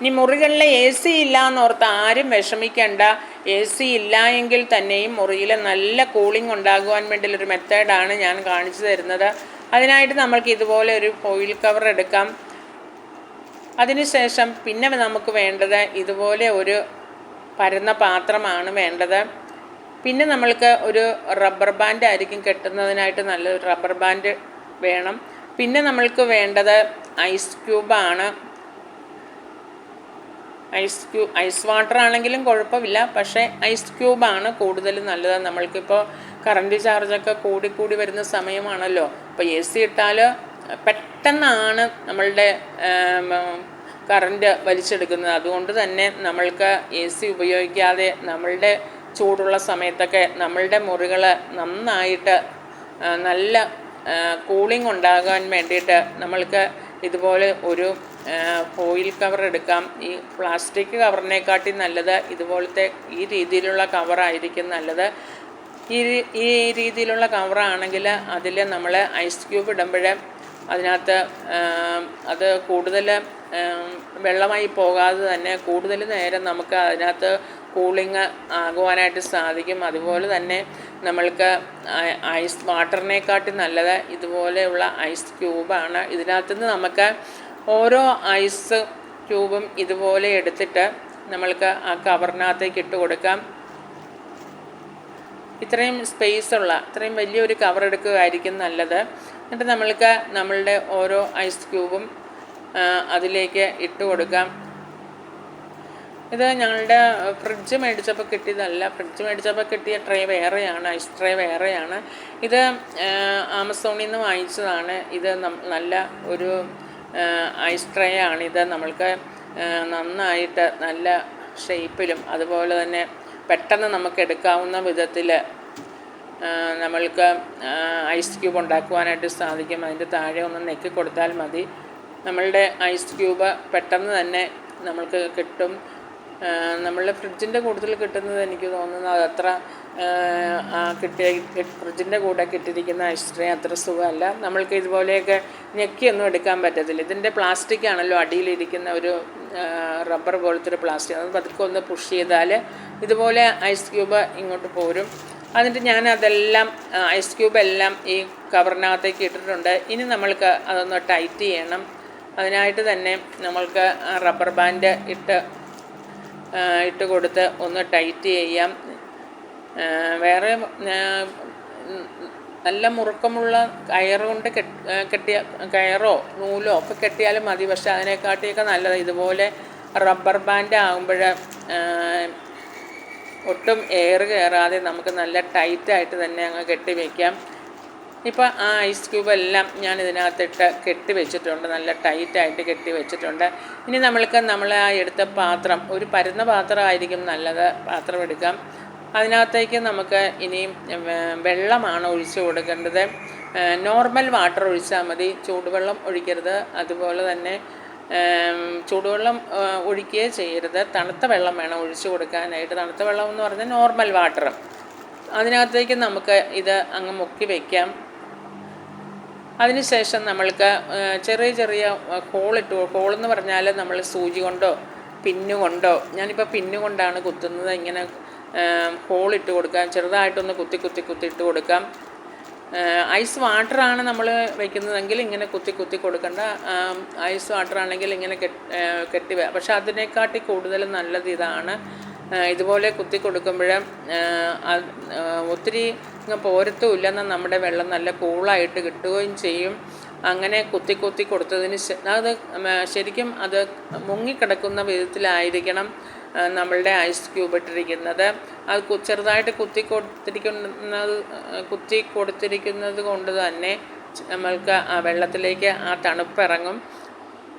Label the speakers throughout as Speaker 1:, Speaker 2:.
Speaker 1: ഇനി മുറികളിൽ A C ഇല്ല എന്നോർത്ത് ആരും വിഷമിക്കേണ്ട. എ സി ഇല്ല എങ്കിൽ തന്നെയും മുറിയിൽ നല്ല കൂളിംഗ് ഉണ്ടാകുവാൻ വേണ്ടിയുള്ളൊരു മെത്തേഡാണ് ഞാൻ കാണിച്ചു തരുന്നത്. അതിനായിട്ട് നമ്മൾക്ക് ഇതുപോലെ ഒരു ഫോയിൽ കവർ എടുക്കാം. അതിനുശേഷം പിന്നെ നമുക്ക് വേണ്ടത് ഇതുപോലെ ഒരു പരന്ന പാത്രമാണ് വേണ്ടത്. പിന്നെ നമ്മൾക്ക് ഒരു റബ്ബർ ബാൻഡ് ആയിരിക്കും കെട്ടുന്നതിനായിട്ട് നല്ലൊരു റബ്ബർ ബാൻഡ് വേണം. പിന്നെ നമ്മൾക്ക് വേണ്ടത് ഐസ് ക്യൂബാണ് ഐസ് ക്യൂ ഐസ് വാട്ടർ ആണെങ്കിലും കുഴപ്പമില്ല. പക്ഷേ ഐസ് ക്യൂബാണ് കൂടുതൽ നല്ലത്. നമ്മൾക്കിപ്പോൾ കറണ്ട് ചാർജൊക്കെ കൂടിക്കൂടി വരുന്ന സമയമാണല്ലോ. അപ്പോൾ എ സി ഇട്ടാൽ പെട്ടെന്നാണ് നമ്മളുടെ കറണ്ട് വലിച്ചെടുക്കുന്നത്. അതുകൊണ്ട് തന്നെ നമ്മൾക്ക് എ സി ഉപയോഗിക്കാതെ നമ്മളുടെ ചൂടുള്ള സമയത്തൊക്കെ നമ്മളുടെ മുറികൾ നന്നായിട്ട് നല്ല കൂളിംഗ് ഉണ്ടാകാൻ വേണ്ടിയിട്ട് നമ്മൾക്ക് ഇതുപോലെ ഒരു ഫോയിൽ കവർ എടുക്കാം. ഈ പ്ലാസ്റ്റിക് കവറിനെക്കാട്ടി നല്ലത് ഇതുപോലത്തെ ഈ രീതിയിലുള്ള കവറായിരിക്കും നല്ലത്. ഈ ഈ രീതിയിലുള്ള കവറാണെങ്കിൽ അതിൽ നമ്മൾ ഐസ് ക്യൂബ് ഇടുമ്പോൾ അതിനകത്ത് അത് കൂടുതൽ വെള്ളമായി പോകാതെ തന്നെ കൂടുതൽ നേരം നമുക്ക് അതിനകത്ത് കൂളിങ് ആകുവാനായിട്ട് സാധിക്കും. അതുപോലെ തന്നെ നമ്മൾക്ക് ഐസ് വാട്ടറിനെക്കാട്ടി നല്ലത് ഇതുപോലെയുള്ള ഐസ് ക്യൂബാണ് ഇതിനകത്തുനിന്ന് നമുക്ക് ഓരോ ഐസ് ക്യൂബും ഇതുപോലെ എടുത്തിട്ട് നമ്മൾക്ക് ആ കവറിനകത്തേക്ക് ഇട്ട് കൊടുക്കാം. ഇത്രയും സ്പേസ് ഉള്ള ഇത്രയും വലിയൊരു കവർ എടുക്കുകയായിരിക്കും നല്ലത്. എന്നിട്ട് നമ്മൾക്ക് നമ്മളുടെ ഓരോ ഐസ് ക്യൂബും അതിലേക്ക് ഇട്ട് കൊടുക്കാം. ഇത് ഞങ്ങളുടെ ഫ്രിഡ്ജ് മേടിച്ചപ്പോൾ കിട്ടിയതല്ല. ഫ്രിഡ്ജ് മേടിച്ചപ്പോൾ കിട്ടിയ ട്രേ വേറെയാണ് ഐസ് ട്രേ വേറെയാണ്. ഇത് ആമസോണിൽ നിന്ന് വാങ്ങിച്ചതാണ്. ഇത് നല്ല ഒരു ഐസ് ട്രേ ആണിത്. നമ്മൾക്ക് നന്നായിട്ട് നല്ല ഷേപ്പിലും അതുപോലെ തന്നെ പെട്ടെന്ന് നമുക്ക് എടുക്കാവുന്ന വിധത്തിൽ നമ്മൾക്ക് ഐസ് ക്യൂബ് ഉണ്ടാക്കുവാനായിട്ട് സാധിക്കും. അതിന്റെ താഴെ ഒന്ന് നെക്കി കൊടുത്താൽ മതി. നമ്മളുടെ ഐസ് ക്യൂബ് പെട്ടെന്ന് തന്നെ നമ്മൾക്ക് കിട്ടും. നമ്മളുടെ ഫ്രിഡ്ജിന്റെ കൂടുതൽ കിട്ടുന്നത് എനിക്ക് തോന്നുന്നത് അതത്ര കിട്ടിയ ഫ്രിഡ്ജിന്റെ കൂടെ കിട്ടിയിരിക്കുന്ന ഐസ് ട്രേ അത്ര സുഖമല്ല. നമ്മൾക്ക് ഇതുപോലെയൊക്കെ ഞെക്കിയൊന്നും എടുക്കാൻ പറ്റത്തില്ല. ഇതിന്റെ പ്ലാസ്റ്റിക് ആണല്ലോ അടിയിലിരിക്കുന്ന ഒരു റബ്ബർ പോലത്തെ ഒരു പ്ലാസ്റ്റിക് അത് പതുക്കെ ഒന്ന് പുഷ് ചെയ്താൽ ഇതുപോലെ ഐസ് ക്യൂബ് ഇങ്ങോട്ട് പോരും. എന്നിട്ട് ഞാൻ അതെല്ലാം ഐസ് ക്യൂബ് എല്ലാം ഈ കവറിനകത്തേക്ക് ഇട്ടിട്ടുണ്ട്. ഇനി നമ്മൾക്ക് അതൊന്ന് ടൈറ്റ് ചെയ്യണം. അതിനായിട്ട് തന്നെ നമ്മൾക്ക് റബ്ബർ ബാൻഡ് ഇട്ട് ഇട്ട് കൊടുത്ത് ഒന്ന് ടൈറ്റ് ചെയ്യാം. വേറെ നല്ല മുറുക്കമുള്ള കയറുകൊണ്ട് കെട്ട് കെട്ടിയ കയറോ നൂലോ ഒക്കെ കെട്ടിയാലും മതി. പക്ഷെ അതിനെക്കാട്ടിയൊക്കെ നല്ലത് ഇതുപോലെ റബ്ബർ ബാൻഡ് ആകുമ്പോൾ ഒട്ടും എയർ കയറാതെ നമുക്ക് നല്ല ടൈറ്റായിട്ട് തന്നെ അങ്ങ് കെട്ടി വയ്ക്കാം ഇപ്പോൾ ആ ഐസ് ക്യൂബ് എല്ലാം ഞാൻ ഇതിനകത്തിട്ട് കെട്ടി വെച്ചിട്ടുണ്ട്. നല്ല ടൈറ്റായിട്ട് കെട്ടി വെച്ചിട്ടുണ്ട്. ഇനി നമ്മൾക്ക് നമ്മൾ ആ എടുത്ത പാത്രം ഒരു പരന്ന പാത്രമായിരിക്കും നല്ലത് പാത്രം എടുക്കാം. അതിനകത്തേക്ക് നമുക്ക് ഇനിയും വെള്ളമാണ് ഒഴിച്ച് കൊടുക്കേണ്ടത്. നോർമൽ വാട്ടർ ഒഴിച്ചാൽ മതി. ചൂടുവെള്ളം ഒഴിക്കരുത്. അതുപോലെ തന്നെ ചൂടുവെള്ളം ഒഴിക്കുകയേ ചെയ്യരുത്. തണുത്ത വെള്ളം വേണം ഒഴിച്ചു കൊടുക്കാനായിട്ട്. തണുത്ത വെള്ളം എന്ന് പറഞ്ഞാൽ നോർമൽ വാട്ടർ അതിനകത്തേക്ക് നമുക്ക് ഇത് അങ്ങ് മുക്കി വയ്ക്കാം അതിനുശേഷം നമ്മൾക്ക് ചെറിയ ചെറിയ ഹോളിട്ട് ഹോളെന്ന് പറഞ്ഞാൽ നമ്മൾ സൂചി കൊണ്ടോ പിന്നുകൊണ്ടോ ഞാനിപ്പോൾ പിന്നുകൊണ്ടാണ് കുത്തുന്നത്. ഇങ്ങനെ ഹോളിട്ട് കൊടുക്കാം. ചെറുതായിട്ടൊന്ന് കുത്തി കുത്തി കുത്തി ഇട്ട് കൊടുക്കാം. ഐസ് വാട്ടറാണ് നമ്മൾ വെക്കുന്നതെങ്കിൽ ഇങ്ങനെ കുത്തി കുത്തി കൊടുക്കേണ്ട. ഐസ് വാട്ടറാണെങ്കിൽ ഇങ്ങനെ കെട്ടി കെട്ടി പക്ഷേ അതിനെക്കാട്ടി കൂടുതൽ നല്ലത് ഇതാണ് ഇതുപോലെ കുത്തി കൊടുക്കുമ്പോൾ ഒത്തിരി പോരത്തും എന്നാൽ നമ്മുടെ വെള്ളം നല്ല കൂളായിട്ട് കിട്ടുകയും ചെയ്യും. അങ്ങനെ കുത്തി കുത്തി കൊടുത്തതിന് അത് ശരിക്കും അത് മുങ്ങിക്കിടക്കുന്ന വിധത്തിലായിരിക്കണം നമ്മളുടെ ഐസ് ക്യൂബ് ഇട്ടിരിക്കുന്നത്. അത് ചെറുതായിട്ട് കുത്തി കൊടുത്തിരിക്കുന്നത് കുത്തി കൊടുത്തിരിക്കുന്നത് കൊണ്ട് തന്നെ നമ്മൾക്ക് ആ വെള്ളത്തിലേക്ക് ആ തണുപ്പിറങ്ങും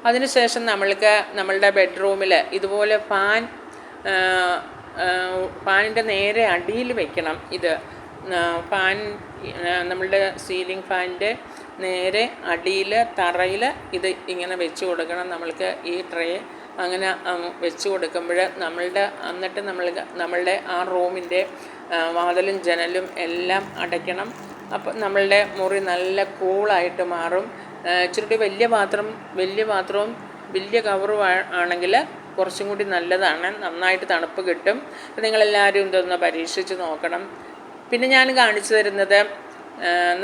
Speaker 1: അതിനുശേഷം നമ്മൾക്ക് നമ്മളുടെ ബെഡ്റൂമിൽ ഇതുപോലെ ഫാൻ ഫാനിന്റെ നേരെ അടിയിൽ വെക്കണം ഇത്. ഫാൻ നമ്മളുടെ സീലിംഗ് ഫാനിന്റെ നേരെ അടിയിൽ തറയിൽ ഇത് ഇങ്ങനെ വെച്ച് കൊടുക്കണം. നമ്മൾക്ക് ഈ ട്രേ അങ്ങനെ അങ്ങ് വെച്ച് കൊടുക്കുമ്പോൾ നമ്മളുടെ എന്നിട്ട് നമ്മൾ നമ്മളുടെ ആ റൂമിന്റെ വാതിലും ജനലും എല്ലാം അടയ്ക്കണം. അപ്പം നമ്മളുടെ മുറി നല്ല കൂളായിട്ട് മാറും. ഇച്ചിരി വലിയ പാത്രം വലിയ പാത്രവും വലിയ കവറും ആണെങ്കിൽ കുറച്ചും കൂടി നല്ലതാണ്. നന്നായിട്ട് തണുപ്പ് കിട്ടും. അപ്പോൾ നിങ്ങളെല്ലാവരും ഇതൊന്ന് പരീക്ഷിച്ച് നോക്കണം. പിന്നെ ഞാൻ കാണിച്ചു തരുന്നത്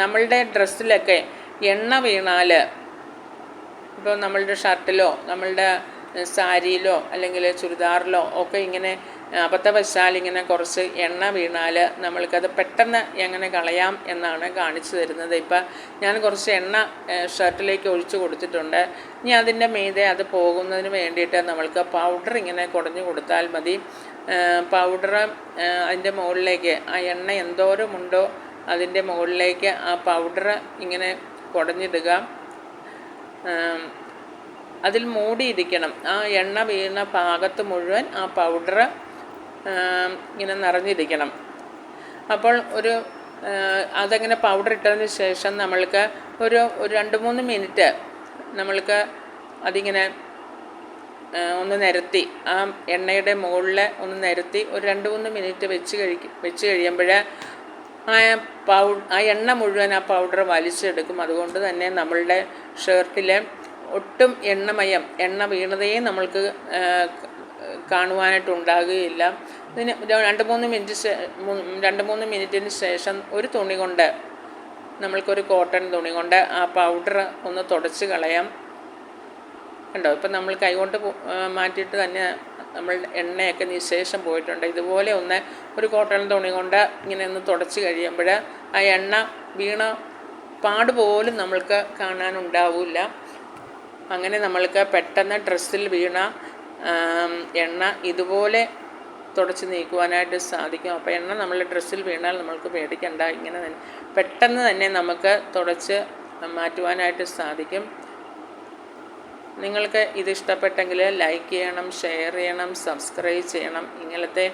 Speaker 1: നമ്മളുടെ ഡ്രസ്സിലൊക്കെ എണ്ണ വീണാൽ ഇപ്പോൾ നമ്മളുടെ ഷർട്ടിലോ നമ്മളുടെ സാരിയിലോ അല്ലെങ്കിൽ ചുരിദാറിലോ ഒക്കെ ഇങ്ങനെ അബദ്ധവശാൽ ഇങ്ങനെ കുറച്ച് എണ്ണ വീണാൽ നമ്മൾക്കത് പെട്ടെന്ന് എങ്ങനെ കളയാം എന്നാണ് കാണിച്ചു തരുന്നത്. ഇപ്പം ഞാൻ കുറച്ച് എണ്ണ ഷർട്ടിലേക്ക് ഒഴിച്ചു കൊടുത്തിട്ടുണ്ട്. ഇനി അതിന്റെ മീതെ അത് പോകുന്നതിന് വേണ്ടിയിട്ട് നമ്മൾക്ക് പൗഡർ ഇങ്ങനെ കുടഞ്ഞു കൊടുത്താൽ മതി. പൗഡർ അതിന്റെ മുകളിലേക്ക് ആ എണ്ണ എന്തോരമുണ്ടോ അതിന്റെ മുകളിലേക്ക് ആ പൗഡർ ഇങ്ങനെ കുടഞ്ഞിടുക. അതിൽ മൂടിയിരിക്കണം. ആ എണ്ണ വീണ ഭാഗത്ത് മുഴുവൻ ആ പൗഡർ ഇങ്ങനെ നിറഞ്ഞിരിക്കണം. അപ്പോൾ ഒരു അതങ്ങനെ പൗഡർ ഇട്ടതിന് ശേഷം നമ്മൾക്ക് ഒരു ഒരു രണ്ട് മൂന്ന് മിനിറ്റ് നമ്മൾക്ക് അതിങ്ങനെ ഒന്ന് നിരത്തി ആ എണ്ണയുടെ മുകളിൽ ഒന്ന് നിരത്തി ഒരു രണ്ട് മൂന്ന് മിനിറ്റ് വെച്ച് കഴിക്കും വെച്ച് കഴിയുമ്പോൾ ആ പൗ ആ എണ്ണ മുഴുവൻ ആ പൗഡർ വലിച്ചെടുക്കും. അതുകൊണ്ട് തന്നെ നമ്മളുടെ ഷർട്ടിലെ ഒട്ടും എണ്ണമയം എണ്ണ വീണതേ നമ്മൾക്ക് കാണുവാനായിട്ടുണ്ടാകുകയില്ല. ഇതിന് രണ്ട് മൂന്ന് മിനിറ്റ് രണ്ട് മൂന്ന് മിനിറ്റിന് ശേഷം ഒരു തുണി കൊണ്ട് നമ്മൾക്കൊരു കോട്ടൺ തുണി കൊണ്ട് ആ പൗഡർ ഒന്ന് തുടച്ച് കളയാം. കണ്ടോ? ഇപ്പം നമ്മൾ കൈകൊണ്ട് മാറ്റിയിട്ട് തന്നെ നമ്മൾ എണ്ണയൊക്കെ നിശേഷം പോയിട്ടുണ്ട്. ഇതുപോലെ ഒന്ന് ഒരു കോട്ടൺ തുണി കൊണ്ട് ഇങ്ങനെ ഒന്ന് തുടച്ച് കഴിയുമ്പോൾ ആ എണ്ണ വീണ പാട് പോലും നമ്മൾക്ക് കാണാനുണ്ടാവില്ല. അങ്ങനെ നമ്മൾക്ക് പെട്ടെന്ന് ഡ്രസ്സിൽ വീണ എണ്ണ ഇതുപോലെ തുടച്ച് നീക്കുവാനായിട്ട് സാധിക്കും. അപ്പോൾ എണ്ണ നമ്മൾ ഡ്രസ്സിൽ വീണാൽ നമ്മൾക്ക് പേടിക്കണ്ട. ഇങ്ങനെ തന്നെ പെട്ടെന്ന് തന്നെ നമുക്ക് തുടച്ച് മാറ്റുവാനായിട്ട് സാധിക്കും. നിങ്ങൾക്ക് ഇത് ഇഷ്ടപ്പെട്ടെങ്കിൽ ലൈക്ക് ചെയ്യണം ഷെയർ ചെയ്യണം സബ്സ്ക്രൈബ് ചെയ്യണം. ഇങ്ങനത്തെ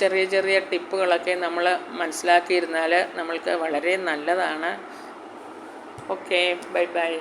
Speaker 1: ചെറിയ ചെറിയ ടിപ്പുകളൊക്കെ നമ്മൾ മനസ്സിലാക്കിയിരുന്നാൽ നമ്മൾക്ക് വളരെ നല്ലതാണ്. Okay bye bye.